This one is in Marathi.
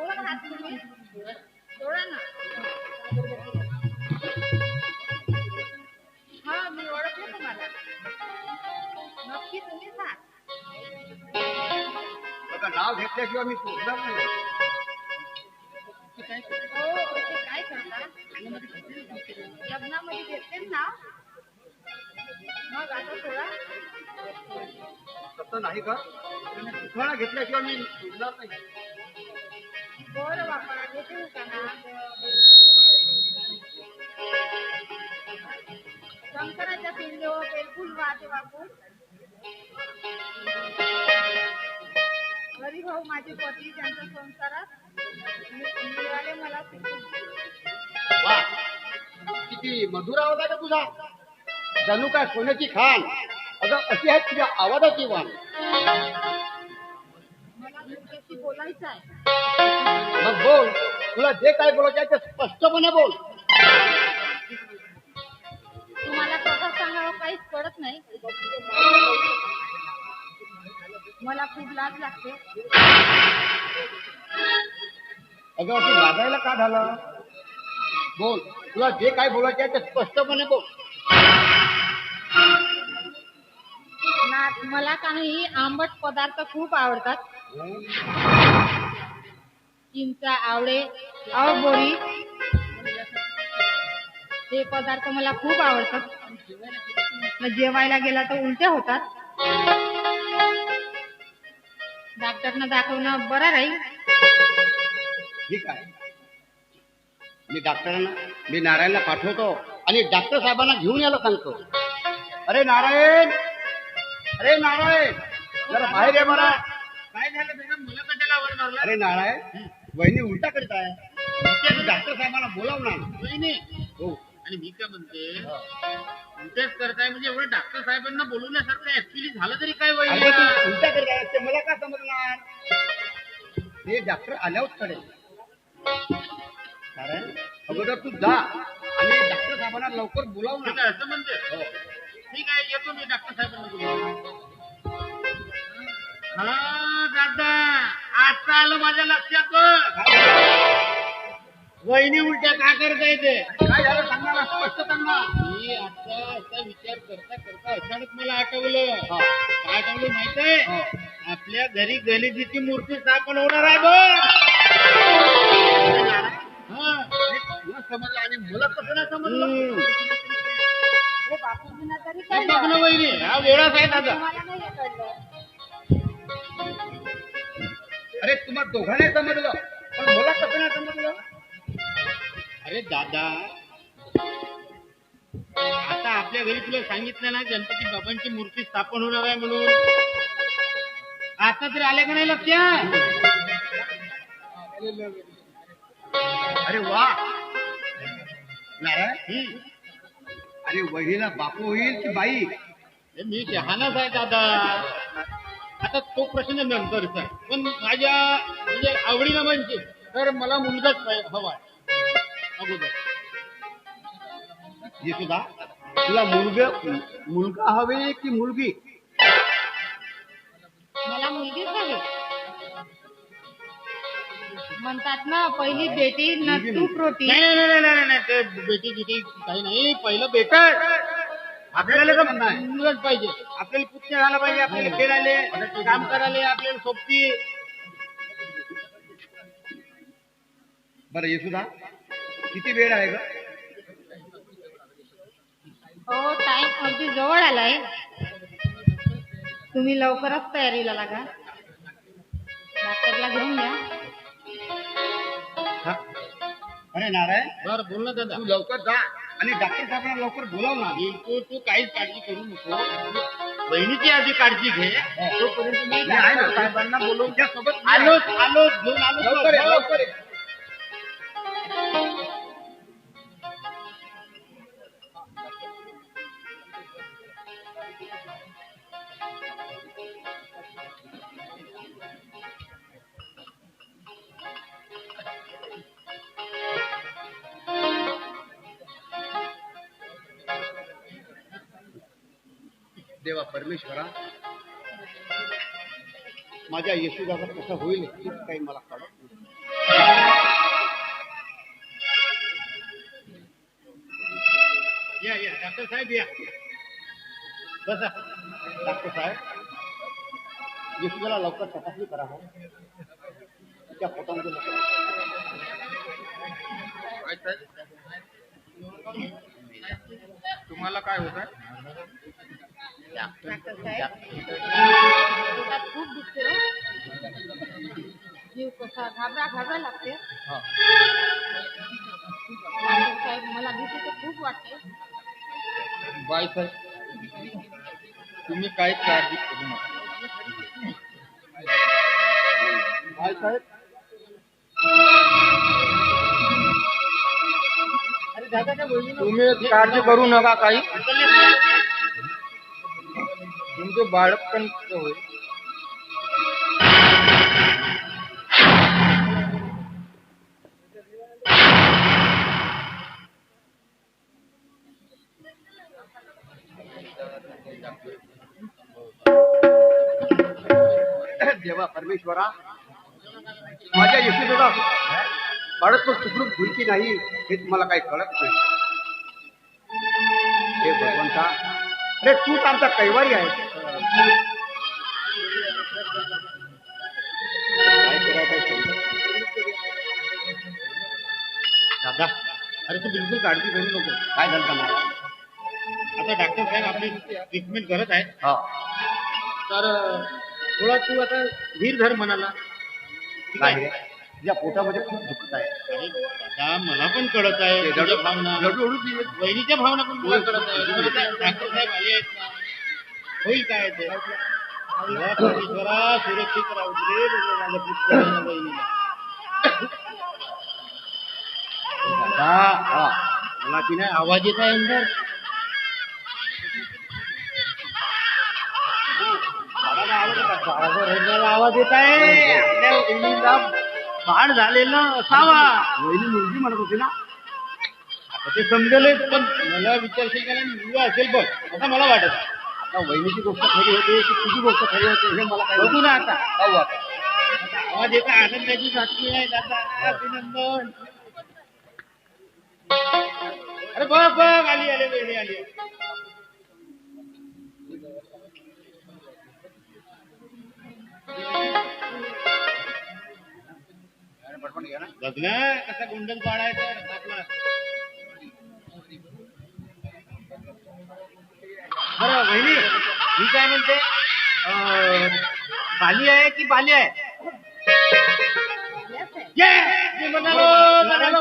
कोण आहात तुम्ही सोडा ना. हा मी ओळखले तुम्हाला. नक्की तुम्हीच आहात आता नाव घेतल्याशिवाय मी सोडणार नाही हो ते काय करता? लग्नामध्ये घेतलेच ना? मग आता सोडा. तसं नाही का? घेतल्याशिवाय मी सोडणार नाही. शंकराच्या पिंडीवर बेलफुल वाहते बापू हरी भाऊ माझे पती त्यांच्या संसारात मिळाले मला किती मधुर आवाज आहे का तुझा? जणू काय सोन्याची खान अगं अशी आहे तुझ्या आवाजाची वाण मला तुमच्याशी बोलायचं आहे मग बोल. तुला जे काय बोलायचं आहे ते स्पष्टपणे बोल. तुम्हाला स्वतः सांगावं काहीच कळत नाही. मला खूप लाज लागते. अगं असं लाजायला का झालं? बोल. तुला जे काय बोलायचं आहे ते स्पष्टपणे बोल. ना मला काही आंबट पदार्थ खूप आवडतात. चिंचा आवडे आवबोरी हे पदार्थ मला खूप आवडतात. जेवायला गेला तर उलट्या होतात. डॉक्टरना दाखवणं बरं राहील. ठीक आहे. मी डॉक्टरांना मी नारायणला पाठवतो आणि डॉक्टर साहेबांना घेऊन यायला सांगतो अरे नारायण! अरे नारायण! जरा बाहेर ये बरा. काय झालं मॅडम मला कशाला मारला? अरे नारायण! वहिनी उलटा करत आहे. डॉक्टर साहेबांना बोलाव ना वहिनी हो. आणि मी काय म्हणते तेच करताय म्हणजे एवढं डॉक्टर साहेबांना बोलवण्यासारखं ऍक्च्युली झालं तरी काय वहिनी? उलटा करत आहे ते मला का समजणार? ते डॉक्टर आल्यावर कळेल. कारण अगोदर तू जा आणि डॉक्टर साहेबांना लवकर बोलाव ठीक ना आहे असं म्हणते. हो. ठीक आहे येतो मी डॉक्टर साहेबांना बोलवतो. हा दादा. आता आलं माझ्या लक्षात वहिनी उलट्या का करता येते काय झालं? सांगा ना स्पष्ट सांग. ना मी आता असा विचार करता करता अचानक मला आठवलं. हा. काय आठवलं माहितीये. आपल्या घरी गणेशजीची मूर्ती स्थापन होणार आहे बघ. हा. तुला समजलं आणि मला कसं नाही समजलं? हम्म. हे बापूजींना तरी बघ ना कळलं वहिनी हा वेळाच आहे दादा. तुम्हा दोघांना समजलं. पण मला कसं नाही समजलं. अरे दादा. आता आपल्या घरी तुला सांगितलं ना गणपती बाबांची मूर्ती स्थापन होणार आहे म्हणून. आता तरी आले का नाही लक्षात? अरे वा. नारायण. अरे वहिला बापू होईल की बाई? मी शहाणाच आहे दादा. आता तो प्रश्न नंतरचा. आहे. पण माझ्या म्हणजे आवडीनं म्हणजे तर मला मुलगाच हवा. आहे अगोदर तुला मुलगा मुलगा हवे की मुलगी? मला मुलगीच हवी. म्हणतात ना पहिली बेटी न रोटी नाही नाही नाही नाही नाही ते बेटी बिटी काही नाही. पहिलं बेटा आपल्याला तर पाहिजे. आपल्याला पुतण्या झाला पाहिजे आपल्याला खेळायला काम करायला आपल्याला सोबती. बरं येसुदा किती वेळ आहे ग? हो टाइम अगदी जवळ आलाय. तुम्ही लवकरच तयारीला लागा. डॉक्टरला घेऊन या. हा? अरे नारायण. बरं बोल ना दादा. तू लवकर जा. आणि डॉक्टर साहेबांना लवकर बोलाव ना तू तू काहीच काळजी करू नको. बहिणीची आधी काळजी घे. तोपर्यंत मी साहेबांना बोलवून तुझ्या सोबत. आलोच आलोच घेऊन आलो लवकर देवा परमेश्वरा. माझ्या यशोदाचा कसं होईल हेच काही मला कळत या या डॉक्टर साहेब या. बसा. डॉक्टर साहेब यशोदाला लवकर तपासणी करावं हो. त्या पोटामध्ये तुम्हाला काय होत आहे डॉक्टर साहेब पोटात खूप दुखते हो. जीव कसा घाबरा घाबरा लागते. डॉक्टर साहेब मला भीती तर खूप वाटते. बाय साहेब तुम्ही काही काळजी करू नका. काय साहेब. अरे दादाच्या बहिणीनं तुम्ही काळजी करू नका काही. तुमचे बाळपण होईल देवा परमेश्वरा माझ्या यशोदा बाळक तो सुखरूप होईल की नाही हे तुम्हाला काही कळत नाही. हे भगवंता अरे तूच आमचा कैवारी आहे दादा अरे तू बिलकुल काळजी करू नको. काय झालं का मला? आता डॉक्टर साहेब आपली ट्रीटमेंट करत आहेत. हा. तर थोडा तू आता धीर धर ठीक काय आहे रे? तुझ्या पोटामध्ये खूप दुखत आहे. अरे दादा मला पण कळत आहे. तुझ्या भावना. रडू रडू दे. वहिनीच्या भावना पण तुला कळत आहे. डॉक्टर साहेब आले आहेत. ना होईल काय ते? देवा सुरक्षित राहू दे म्हणजे माझ्या पुत्राला वहिनीला मला की नाही आवाज येत आहे अंदर? आवाज येत आहे. आपल्या वहिनीला बाळ झालेलं असावा. वहिनी मुलगी म्हणत होती ना. आता ते समजेलच पण मला विचारशील का नाही मुलगा असेल बघ. असं मला वाटत आहे. आता वहिनीची गोष्ट खरी होती की तुझी गोष्ट खरी होती हे मला काय बघू ना आता. पाहू आता. आवाज आहे आनंदाची बातमी आहे दादा. अभिनंदन. अरे बघ बघ आली आली वेळी आली बघ ना कसा गुंडल पाडायचा बरं वहिनी मी काय म्हणते अं, बाली आहे की बाली आहे Yes, sir. ये! मी म्हणालो